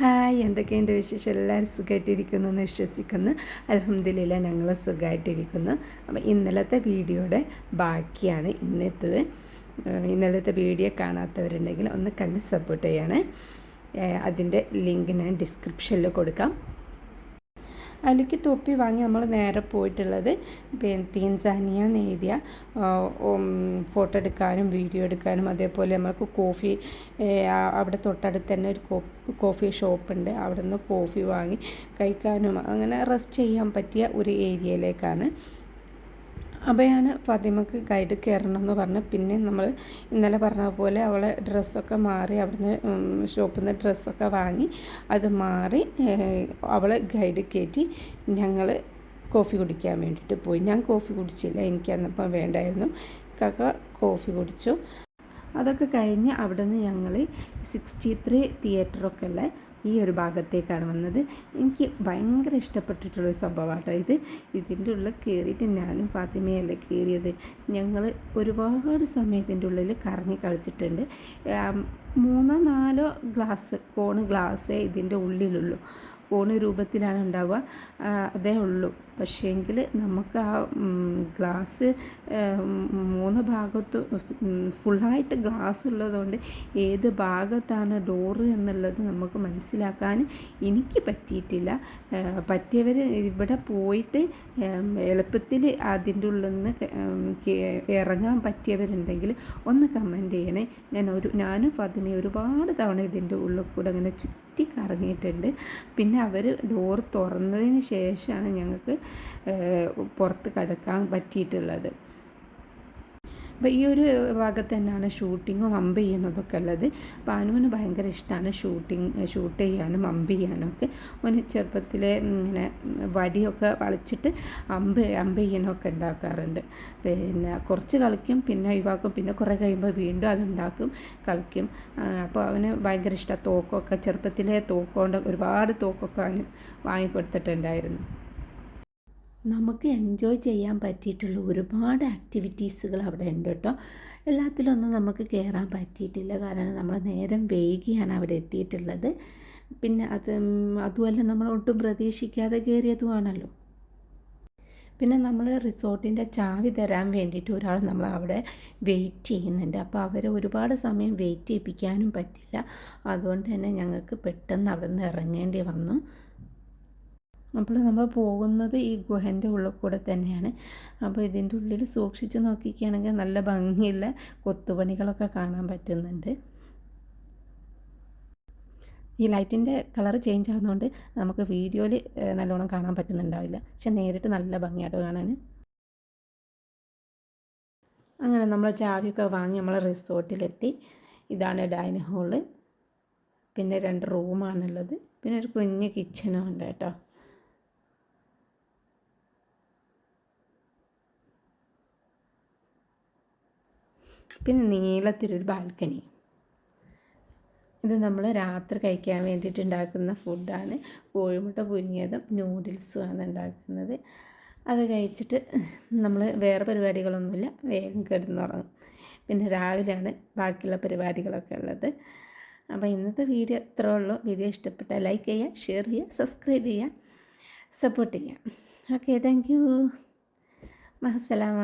Hi എന്തൊക്കെയുണ്ട് വിശേഷം? എല്ലാവരും സുഖമായിട്ടിരിക്കുന്നു എന്ന് വിശ്വസിക്കുന്നു. അലഹമ്മദില്ല ഞങ്ങൾ സുഖമായിട്ടിരിക്കുന്നു അപ്പോൾ ഇന്നലത്തെ വീഡിയോയുടെ ബാക്കിയാണ് ഇന്നത്തേത്. ഇന്നലത്തെ വീഡിയോ കാണാത്തവരുണ്ടെങ്കിൽ ഒന്ന് കണ്ട് സപ്പോർട്ട് ചെയ്യണേ. അതിന്റെ ലിങ്ക് ഞാൻ ഡിസ്ക്രിപ്ഷനിൽ കൊടുക്കാം. അതിലേക്ക് തൊപ്പി വാങ്ങി നമ്മൾ നേരെ പോയിട്ടുള്ളത് പിന്നെ തീൻസാനിയ എഴുതിയ ഫോട്ടോ എടുക്കാനും വീഡിയോ എടുക്കാനും അതേപോലെ നമ്മൾക്ക് കോഫി അവിടെ തൊട്ടടുത്ത് തന്നെ ഒരു കോഫി ഷോപ്പുണ്ട്. അവിടെ നിന്ന് കോഫി വാങ്ങി കഴിക്കാനും അങ്ങനെ റെസ്റ്റ് ചെയ്യാൻ പറ്റിയ ഒരു ഏരിയയിലേക്കാണ് അഭയാണ് ഫാത്തിമക്ക് ഗൈഡ് കയറണമെന്ന് പറഞ്ഞു. പിന്നെ നമ്മൾ ഇന്നലെ പറഞ്ഞ പോലെ അവളെ ഡ്രസ്സൊക്കെ മാറി അവിടുന്ന് ഷോപ്പിൽ നിന്ന് ഡ്രസ്സൊക്കെ വാങ്ങി അത് മാറി അവളെ ഗൈഡ് കയറ്റി ഞങ്ങൾ കോഫി കുടിക്കാൻ വേണ്ടിയിട്ട് പോയി. ഞാൻ കോഫി കുടിച്ചില്ല എനിക്ക് അന്നപ്പം വേണ്ടായിരുന്നു. കക്ക കോഫി കുടിച്ചു. അതൊക്കെ കഴിഞ്ഞ് അവിടെ നിന്ന് ഞങ്ങൾ സിക്സ്റ്റി ത്രീ തിയേറ്ററൊക്കെ ഉള്ള ഈ ഒരു ഭാഗത്തേക്കാണ് വന്നത്. എനിക്ക് ഭയങ്കര ഇഷ്ടപ്പെട്ടിട്ടുള്ളൊരു സംഭവമാട്ടോ ഇത്. ഇതിന്റെ ഉള്ളിൽ കയറിയിട്ട് ഞാനും ഫാത്തിമയല്ല കയറിയത്. ഞങ്ങൾ ഒരുപാട് സമയത്തിന്റെ ഉള്ളിൽ കറങ്ങി കളിച്ചിട്ടുണ്ട്. മൂന്നോ നാലോ ഗ്ലാസ് കോണ് ഗ്ലാസ്സേ ഇതിന്റെ ഉള്ളിലുള്ളൂ. കോണ് രൂപത്തിലാണ് ഉണ്ടാവുക. അതേ ഉള്ളൂ. പക്ഷേങ്കിൽ നമുക്ക് ആ ഗ്ലാസ് മൂന്ന് ഭാഗത്ത് ഫുള്ളായിട്ട് ഗ്ലാസ് ഉള്ളതുകൊണ്ട് ഏത് ഭാഗത്താണ് ഡോറ് എന്നുള്ളത് നമുക്ക് മനസ്സിലാക്കാൻ എനിക്ക് പറ്റിയിട്ടില്ല. പറ്റിയവർ ഇവിടെ പോയിട്ട് എളുപ്പത്തിൽ അതിന്റെ ഉള്ളിൽ നിന്ന് ഇറങ്ങാൻ പറ്റിയവരുണ്ടെങ്കിൽ ഒന്ന് കമന്റ് ചെയ്യണേ. ഞാൻ ഒരു ഞാനും ഫതിനെ ഒരുപാട് തവണ ഇതിന്റെ ഉള്ളിൽ കൂടെ അങ്ങനെ ചുറ്റി കറങ്ങിയിട്ടുണ്ട് പിന്നെ അവർ ഡോർ തുറന്നതിന് ശേഷമാണ് ഞങ്ങൾക്ക് പുറത്ത് കടക്കാൻ പറ്റിയിട്ടുള്ളത്. അപ്പോൾ ഈ ഒരു ഭാഗത്ത് തന്നെയാണ് ഷൂട്ടിങ്ങും അമ്പ് ചെയ്യുന്നതൊക്കെ ഉള്ളത്. അപ്പോൾ അനുവിന് ഭയങ്കര ഇഷ്ടമാണ് ഷൂട്ടിങ് ഷൂട്ട് ചെയ്യാനും അമ്പ് ചെയ്യാനും ഒക്കെ. അവന് ചെറുപ്പത്തിലെ ഇങ്ങനെ വടിയൊക്കെ വളച്ചിട്ട് അമ്പ് അമ്പ് ചെയ്യാനൊക്കെ ഉണ്ടാക്കാറുണ്ട്. പിന്നെ കുറച്ച് കളിക്കും പിന്നെ ഒഴിവാക്കും പിന്നെ കുറേ കഴിയുമ്പോൾ വീണ്ടും അതുണ്ടാക്കും കളിക്കും. അപ്പോൾ അവന് ഭയങ്കര ഇഷ്ടമാണ് തോക്കൊക്കെ. ചെറുപ്പത്തിലെ തോക്കുകൊണ്ട് ഒരുപാട് തോക്കൊക്കെ അവന് വാങ്ങിക്കൊടുത്തിട്ടുണ്ടായിരുന്നു നമുക്ക് എൻജോയ് ചെയ്യാൻ പറ്റിയിട്ടുള്ള ഒരുപാട് ആക്ടിവിറ്റീസുകൾ അവിടെ ഉണ്ട് കേട്ടോ. എല്ലാത്തിലൊന്നും നമുക്ക് കയറാൻ പറ്റിയിട്ടില്ല. കാരണം നമ്മൾ നേരം വൈകിയാണ് അവിടെ എത്തിയിട്ടുള്ളത്. പിന്നെ അത് അതുമല്ല നമ്മൾ ഒട്ടും പ്രതീക്ഷിക്കാതെ കയറിയതുമാണല്ലോ പിന്നെ നമ്മൾ റിസോർട്ടിന്റെ ചാവി തരാൻ വേണ്ടിയിട്ട് ഒരാൾ നമ്മൾ അവിടെ വെയിറ്റ് ചെയ്യുന്നുണ്ട്. അപ്പോൾ അവരെ ഒരുപാട് സമയം വെയിറ്റ് ചെയ്യിപ്പിക്കാനും പറ്റില്ല. അതുകൊണ്ട് തന്നെ ഞങ്ങൾക്ക് പെട്ടെന്ന് അവിടെ നിന്ന് ഇറങ്ങേണ്ടി വന്നു. അപ്പോൾ നമ്മൾ പോകുന്നത് ഈ ഗുഹന്റെ ഉള്ളിൽ കൂടെ തന്നെയാണ്. അപ്പോൾ ഇതിന്റെ ഉള്ളിൽ സൂക്ഷിച്ച് നോക്കിക്കുകയാണെങ്കിൽ നല്ല ഭംഗിയുള്ള കൊത്തുപണികളൊക്കെ കാണാൻ പറ്റുന്നുണ്ട്. ഈ ലൈറ്റിന്റെ കളർ ചേഞ്ച് ആകുന്നതുകൊണ്ട് നമുക്ക് വീഡിയോയിൽ നല്ലോണം കാണാൻ പറ്റുന്നുണ്ടാവില്ല. പക്ഷെ നേരിട്ട് നല്ല ഭംഗിയായിട്ട് കാണാൻ. അങ്ങനെ നമ്മൾ ചാവിയൊക്കെ വാങ്ങി നമ്മൾ റിസോർട്ടിലെത്തി. ഇതാണ് ഡൈനിങ് ഹോൾ. പിന്നെ രണ്ട് റൂമാണുള്ളത്. പിന്നെ ഒരു കുഞ്ഞ് കിച്ചനും ഉണ്ട് കേട്ടോ. പിന്നെ നീളത്തിലൊരു ബാൽക്കണി. ഇത് നമ്മൾ രാത്രി കഴിക്കാൻ വേണ്ടിയിട്ട് ഉണ്ടാക്കുന്ന ഫുഡാണ്. കോഴിമുട്ട പുഴുങ്ങിയതും നൂഡിൽസുമാണ് ഉണ്ടാക്കുന്നത്. അത് കഴിച്ചിട്ട് നമ്മൾ വേറെ പരിപാടികളൊന്നുമില്ല വേഗം കിടന്നുറങ്ങും. പിന്നെ രാവിലെയാണ് ബാക്കിയുള്ള പരിപാടികളൊക്കെ ഉള്ളത്. അപ്പോൾ ഇന്നത്തെ വീഡിയോ ഇത്രേ ഉള്ളൂ. വീഡിയോ ഇഷ്ടപ്പെട്ടാൽ ലൈക്ക് ചെയ്യുക ഷെയർ ചെയ്യുക സബ്സ്ക്രൈബ് ചെയ്യുക സപ്പോർട്ട് ചെയ്യുക. Okay thank you മഹസലാമ